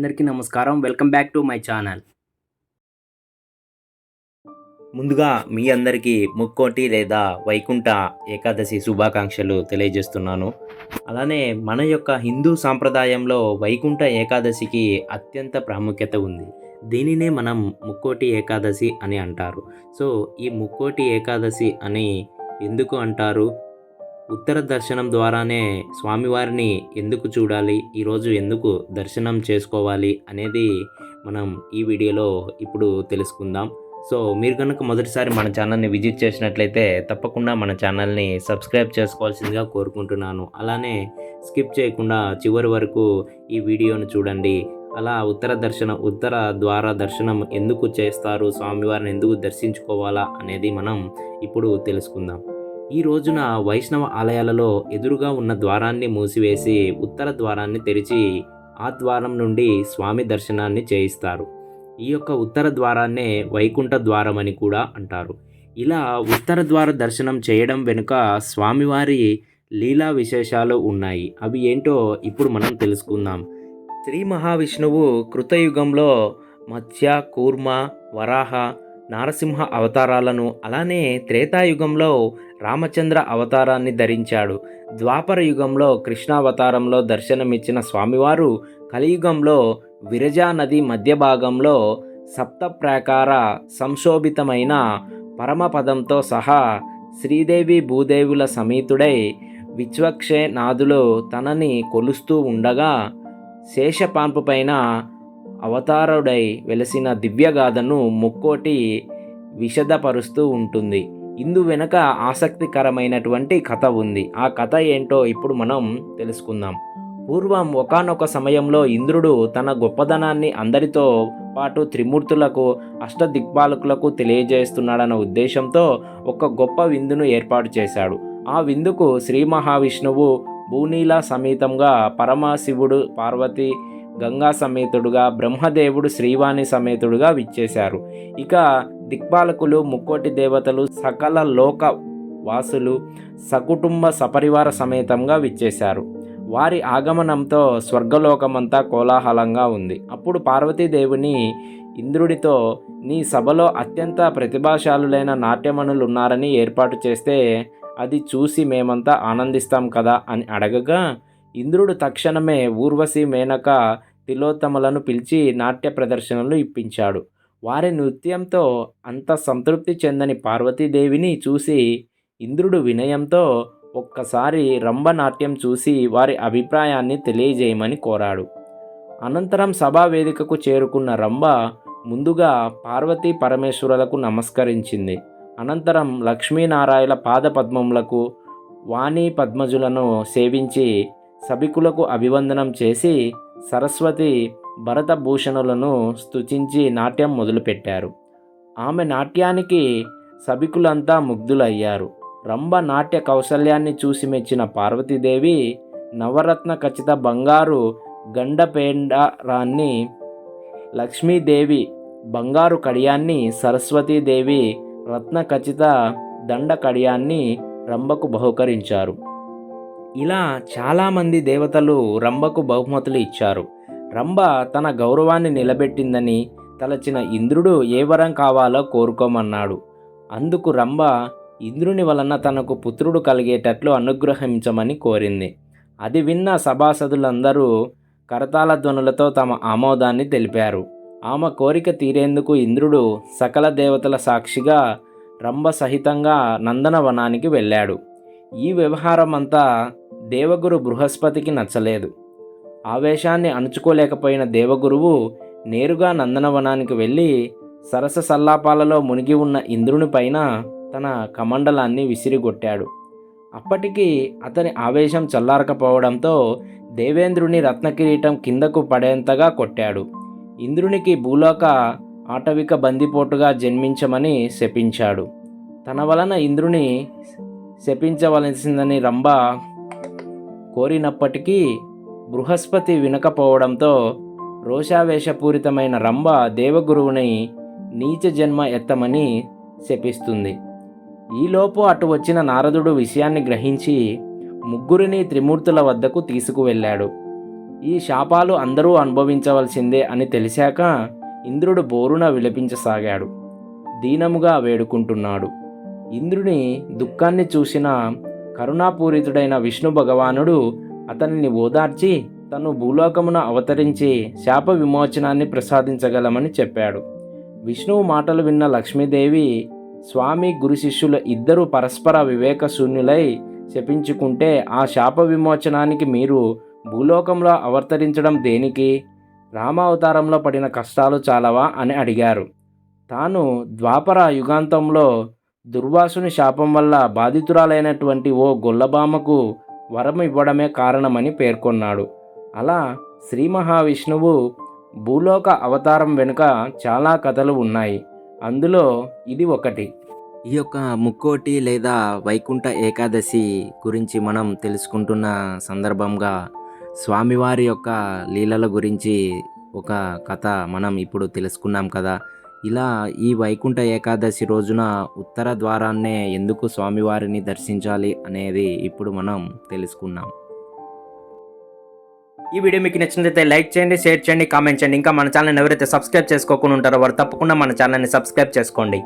అందరికీ నమస్కారం. Welcome back to my channel. ముందుగా మీ అందరికీ ముక్కోటి లేదా వైకుంఠ ఏకాదశి శుభాకాంక్షలు తెలియజేస్తున్నాను. అలానే మన యొక్క హిందూ సాంప్రదాయంలో వైకుంఠ ఏకాదశికి అత్యంత ప్రాముఖ్యత ఉంది. దీనినే మనం ముక్కోటి ఏకాదశి అని అంటారు. సో ఈ ముక్కోటి ఏకాదశి అని ఎందుకు అంటారు? ఉత్తర దర్శనం ద్వారానే స్వామివారిని ఎందుకు చూడాలి? ఈరోజు ఎందుకు దర్శనం చేసుకోవాలి? అనేది మనం ఈ వీడియోలో ఇప్పుడు తెలుసుకుందాం. సో మీరు కనుక మొదటిసారి మన ఛానల్ని విజిట్ చేసినట్లయితే తప్పకుండా మన ఛానల్ని సబ్స్క్రైబ్ చేసుకోవాల్సిందిగా కోరుకుంటున్నాను. అలానే స్కిప్ చేయకుండా చివరి వరకు ఈ వీడియోను చూడండి. అలా ఉత్తర దర్శనం ఉత్తర ద్వార దర్శనం ఎందుకు చేస్తారు? స్వామివారిని ఎందుకు దర్శించుకోవాలా? అనేది మనం ఇప్పుడు తెలుసుకుందాం. ఈ రోజున వైష్ణవ ఆలయాలలో ఎదురుగా ఉన్న ద్వారాన్ని మూసివేసి ఉత్తర ద్వారాన్ని తెరిచి ఆ ద్వారం నుండి స్వామి దర్శనాన్ని చేయిస్తారు. ఈ యొక్క ఉత్తర ద్వారాన్నే వైకుంఠ ద్వారం అని కూడా అంటారు. ఇలా ఉత్తర ద్వార దర్శనం చేయడం వెనుక స్వామివారి లీలా విశేషాలు ఉన్నాయి. అవి ఏంటో ఇప్పుడు మనం తెలుసుకుందాం. శ్రీ మహావిష్ణువు కృతయుగంలో మత్స్య కూర్మ వరాహ నారసింహ అవతారాలను అలానే త్రేతాయుగంలో రామచంద్ర అవతారాన్ని ధరించాడు. ద్వాపర యుగంలో కృష్ణావతారంలో దర్శనమిచ్చిన స్వామివారు కలియుగంలో విరజా నది మధ్య భాగంలో సప్త ప్రాకార సంశోభితమైన పరమపదంతో సహా శ్రీదేవి భూదేవుల సమేతుడై విశ్వక్షే నాదులు తనని కొలుస్తూ ఉండగా శేషపాన్పు పైన అవతారుడై వెలసిన దివ్యగాథను ముక్కోటి విషదపరుస్తూ ఉంటుంది. ఇందు వెనుక ఆసక్తికరమైనటువంటి కథ ఉంది. ఆ కథ ఏంటో ఇప్పుడు మనం తెలుసుకుందాం. పూర్వం ఒకానొక సమయంలో ఇంద్రుడు తన గొప్పదనాన్ని అందరితో పాటు త్రిమూర్తులకు అష్టదిక్పాలకులకు తెలియజేస్తున్నాడన్న ఉద్దేశంతో ఒక గొప్ప విందును ఏర్పాటు చేశాడు. ఆ విందుకు శ్రీ మహావిష్ణువు భూనీల సమేతంగా పరమశివుడు పార్వతి గంగా సమేతుడుగా బ్రహ్మదేవుడు శ్రీవాణి సమేతుడుగా విచ్చేశారు. ఇక దిక్పాలకులు ముక్కోటి దేవతలు సకల లోక వాసులు సకుటుంబ సపరివార సమేతంగా విచ్చేశారు. వారి ఆగమనంతో స్వర్గలోకమంతా కోలాహలంగా ఉంది. అప్పుడు పార్వతీదేవిని ఇంద్రుడితో నీ సభలో అత్యంత ప్రతిభాశాలులైన నాట్యమణులు ఉన్నారని ఏర్పాటు చేస్తే అది చూసి మేమంతా ఆనందిస్తాం కదా అని అడగగా ఇంద్రుడు తక్షణమే ఊర్వశి మేనక తిలోత్తమలను పిలిచి నాట్య ప్రదర్శనలు ఇప్పించాడు. వారి నృత్యంతో అంత సంతృప్తి చెందని పార్వతీదేవిని చూసి ఇంద్రుడు వినయంతో ఒక్కసారి రంభనాట్యం చూసి వారి అభిప్రాయాన్ని తెలియజేయమని కోరాడు. అనంతరం సభా వేదికకు చేరుకున్న రంభ ముందుగా పార్వతీ పరమేశ్వరులకు నమస్కరించింది. అనంతరం లక్ష్మీనారాయణ పాదపద్మములకు వాణి పద్మజులను సేవించి సభికులకు అభివందనం చేసి సరస్వతి భరతభూషణులను స్తుతించి నాట్యం మొదలుపెట్టారు. ఆమె నాట్యానికి సభికులంతా ముగ్ధులయ్యారు. రంభ నాట్య కౌశల్యాన్ని చూసి మెచ్చిన పార్వతీదేవి నవరత్న ఖచ్చిత బంగారు గండపేండారాన్ని లక్ష్మీదేవి బంగారు కడియాన్ని సరస్వతీదేవి రత్న ఖచ్చిత దండ కడియాన్ని రంభకు బహుకరించారు. ఇలా చాలామంది దేవతలు రంభకు బహుమతులు ఇచ్చారు. రంభ తన గౌరవాన్ని నిలబెట్టిందని తలచిన ఇంద్రుడు ఏ వరం కావాలో కోరుకోమన్నాడు. అందుకు రంభ ఇంద్రుని వలన తనకు పుత్రుడు కలిగేటట్లు అనుగ్రహించమని కోరింది. అది విన్న సభాసదులందరూ కరతాళ ధ్వనులతో తమ ఆమోదాన్ని తెలిపారు. ఆమె కోరిక తీరేందుకు ఇంద్రుడు సకల దేవతల సాక్షిగా రంభ సహితంగా నందనవనానికి వెళ్ళాడు. ఈ వ్యవహారం అంతా దేవగురు బృహస్పతికి నచ్చలేదు. ఆవేశాన్ని అణుచుకోలేకపోయిన దేవగురువు నేరుగా నందనవనానికి వెళ్ళి సరస సల్లాపాలలో మునిగి ఉన్న ఇంద్రుని పైన తన కమండలాన్ని విసిరిగొట్టాడు. అప్పటికి అతని ఆవేశం చల్లారకపోవడంతో దేవేంద్రుని రత్నకిరీటం కిందకు పడేంతగా కొట్టాడు. ఇంద్రునికి భూలోక ఆటవిక బందిపోటుగా జన్మించమని శపించాడు. తన వలన ఇంద్రుని శపించవలసిందని రంభ కోరినప్పటికీ బృహస్పతి వినకపోవడంతో రోషావేషపూరితమైన రంభ దేవగురువుని నీచ జన్మ ఎత్తమని శపిస్తుంది. ఈలోపు అటు వచ్చిన నారదుడు విషయాన్ని గ్రహించి ముగ్గురిని త్రిమూర్తుల వద్దకు తీసుకువెళ్ళాడు. ఈ శాపాలు అందరూ అనుభవించవలసిందే అని తెలిసాక ఇంద్రుడు బోరున విలపించసాగాడు. దీనముగా వేడుకుంటున్నాడు. ఇంద్రుని దుఃఖాన్ని చూసిన కరుణాపూరితుడైన విష్ణు భగవానుడు అతనిని ఓదార్చి తను భూలోకమున అవతరించి శాప విమోచనాన్ని ప్రసాదించగలమని చెప్పాడు. విష్ణువు మాటలు విన్న లక్ష్మీదేవి స్వామి గురు శిష్యుల ఇద్దరు పరస్పర వివేక శూన్యులై శపించుకుంటే ఆ శాప విమోచనానికి మీరు భూలోకంలో అవతరించడం దేనికి? రామావతారంలో పడిన కష్టాలు చాలవా? అని అడిగారు. తాను ద్వాపర యుగాంతంలో దుర్వాసుని శాపం వల్ల బాధితురాలైనటువంటి ఓ గొల్లబామకు వరం ఇవ్వడమే కారణమని పేర్కొన్నాడు. అలా శ్రీ మహావిష్ణువు భూలోక అవతారం వెనుక చాలా కథలు ఉన్నాయి. అందులో ఇది ఒకటి. ఈ యొక్క ముక్కోటి లేదా వైకుంఠ ఏకాదశి గురించి మనం తెలుసుకుంటున్న సందర్భంగా స్వామివారి యొక్క లీలల గురించి ఒక కథ మనం ఇప్పుడు తెలుసుకున్నాం కదా. ఇలా ఈ వైకుంఠ ఏకాదశి రోజున ఉత్తర ద్వారాన్నే ఎందుకు స్వామివారిని దర్శించాలి అనేది ఇప్పుడు మనం తెలుసుకున్నాం ఈ వీడియో మీకు నచ్చినట్లయితే లైక్ చేయండి షేర్ చేయండి కామెంట్ చేయండి. ఇంకా మన ఛానల్ ఎవరైతే సబ్స్క్రైబ్ చేసుకోకుండా ఉంటారో వారు తప్పకుండా మన ఛానల్ని సబ్స్క్రైబ్ చేసుకోండి.